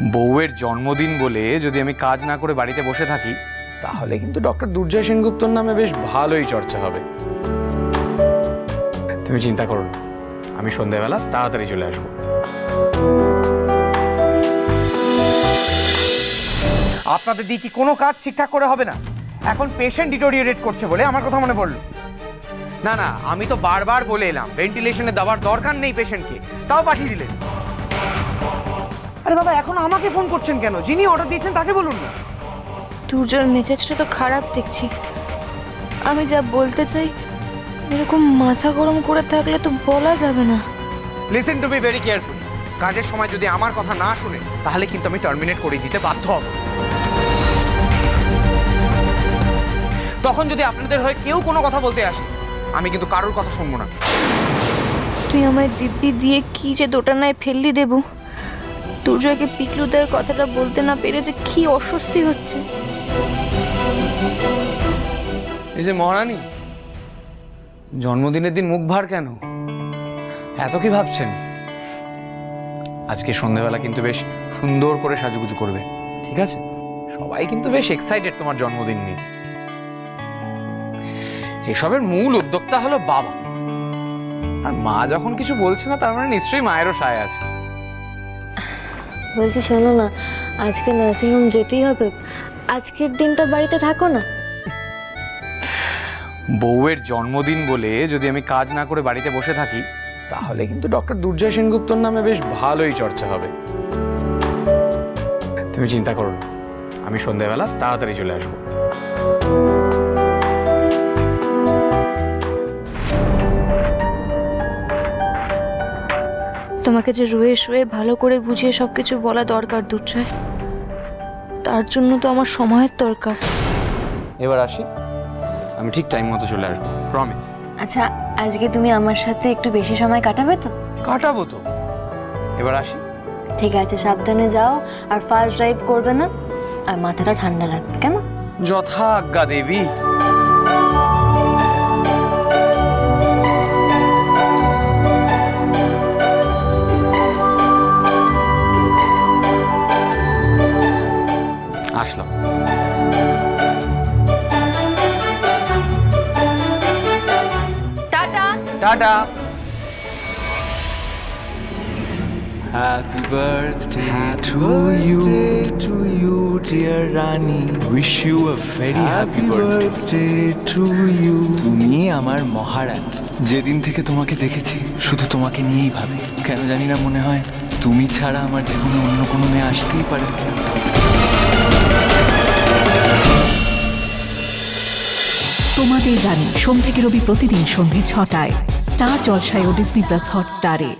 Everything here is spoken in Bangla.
বউয়ের জন্মদিন বলে যদি আমি কাজ না করে বাড়িতে বসে থাকি, তাহলে কিন্তু ডক্টর দুর্জয় সেনগুপ্তর নামে বেশ ভালোই চর্চা হবে। তুমি চিন্তা করো না, আমি সন্ধেবেলা তাড়াতাড়ি চলে আসব। আপনাদের দিয়ে কি কোনো কাজ ঠিকঠাক করে হবে না? এখন পেশেন্ট ডিটোরিয়েট করছে বলে আমার কথা মনে পড়ল। না না, আমি তো বারবার বলে এলাম ভেন্টিলেশনে দেওয়ার দরকার নেই পেশেন্টকে তাও পাঠিয়ে দিলেন। আরে বাবা এখন আমাকে ফোন করছেন কেন? যিনি অর্ডার দিয়েছেন তাকে বলুন না। দুর্জয়ের মেজাজটা তো খারাপ দেখছি। আমি যা বলতে চাই এরকম মাথা গরম করে থাকলে তো বলা যাবে না। Listen to be very careful কাজের সময় যদি আমার কথা না শুনে তাহলে কিন্তু আমি টার্মিনেট করে দিতে বাধ্য হব। তখন যদি আপনাদের হয়ে কেউ কোনো কথা বলতে আসে আমি কিন্তু কারোর কথা শুনব না। তুই আমায় দিব্যি দিয়ে কি যে দোটানায় ফেললি দেবু? দুর্জয়কে পিকলুদার কথাটা বলতে না পেরে যে কি অস্বস্তি হচ্ছে। এই যে মহারানী, জন্মদিনের দিন মুখ ভার কেন? এত কি ভাবছেন? আজকে সন্ধেবেলা কিন্তু বেশ সুন্দর করে সাজুগুজু করবে, ঠিক আছে? সবাই কিন্তু বেশ এক্সাইটেড তোমার জন্মদিন নিয়ে। এসবের মূল উদ্যোক্তা হলো বাবা। আর মা যখন কিছু বলছে না, তার মানে নিশ্চয়ই মায়েরও সায় আছে। বলছি, শোনো না, আজকে নার্সিংহোম যেতেই হবে। আজকের দিনটা বাড়িতে থাকো না। বউয়ের জন্মদিন বলে যদি আমি কাজ না করে বাড়িতে বসে থাকি, তাহলে কিন্তু ডক্টর দুর্জয় সেনগুপ্তর নামে বেশ ভালোই চর্চা হবে। তুমি চিন্তা করো না, আমি সন্ধেবেলা তাড়াতাড়ি চলে আসব। তোমাকে যে রয়ে শুয়ে ভালো করে বুঝিয়ে সব কিছু বলা দরকার দুর্জয়। তার জন্য তো আমার সময়ের দরকার। এবার আসি। আমি ঠিক টাইম মতো চলে আসব প্রমিস আচ্ছা আজকে তুমি আমার সাথে একটু বেশি সময় কাটাবে তো? কাটাবো তো। এবার আসি। ঠিক আছে সাবধানে যাও আর ফার্স্ট ড্রাইভ করবে না। আর মাথাটা ঠান্ডা রাখবে কেমন? যথা আজ্ঞা দেবী। টাটা। Happy birthday to you, to you, dear Rani. Wish you a very happy birthday to you. তুমি আমার মহারানী। যেদিন থেকে তোমাকে দেখেছি শুধু তোমাকে নিয়েই ভাবি। কেন জানি না মনে হয় তুমি ছাড়া আমার জীবনে অন্য কোনো মেয়ে আসতেই পারে। তোমাদের জানি সোম থেকে রবি প্রতিদিন সন্ধ্যে ছটায়। স্টার জলসায় ও ডিসনি প্লাস হটস্টারে।